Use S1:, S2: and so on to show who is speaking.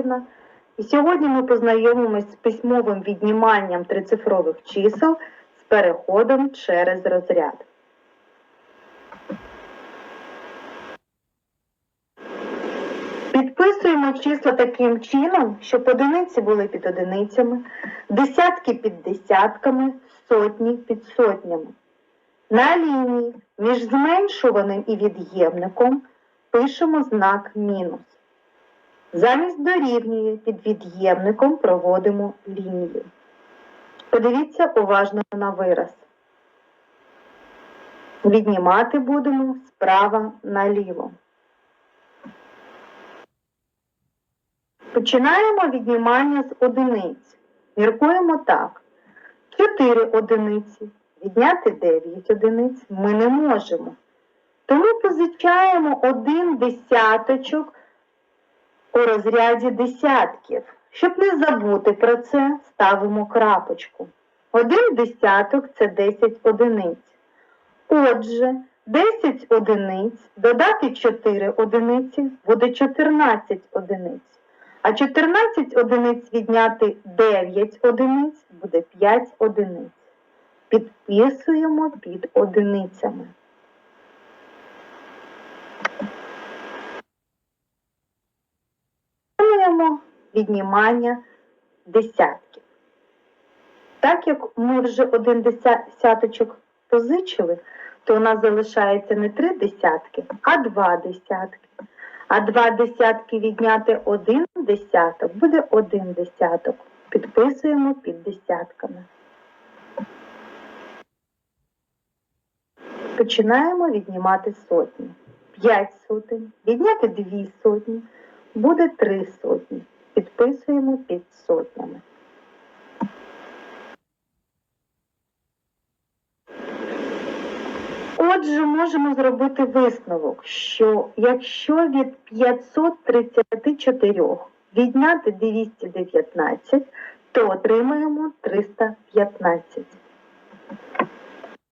S1: Віталіївна. І сьогодні ми познайомимось з письмовим відніманням трицифрових чисел з переходом через розряд. Підписуємо числа таким чином, щоб одиниці були під одиницями, десятки під десятками, сотні під сотнями. На лінії між зменшуваним і від'ємником пишемо знак мінус. Замість дорівнює під від'ємником проводимо лінію. Подивіться уважно на вираз. Віднімати будемо справа наліво. Починаємо віднімання з одиниць. Міркуємо так. 4 одиниці. Відняти 9 одиниць ми не можемо. Тому позичаємо один десяточок у розряді десятків. Щоб не забути про це, ставимо крапочку. Один десяток це 10 одиниць. Отже, 10 одиниць додати 4 одиниці буде 14 одиниць. А 14 одиниць відняти 9 одиниць буде 5 одиниць. Підписуємо під одиницями. Виконуємо віднімання десятків. Так як ми вже один десяточок позичили, то у нас залишається не три десятки, а два десятки. А два десятки відняти один десяток буде один десяток. Підписуємо під десятками. Починаємо віднімати сотні. 5 сотень, відняти 2 сотні, буде 3 сотні. Підписуємо під сотнями. Отже, можемо зробити висновок, що якщо від 534 відняти 219, то отримаємо 315.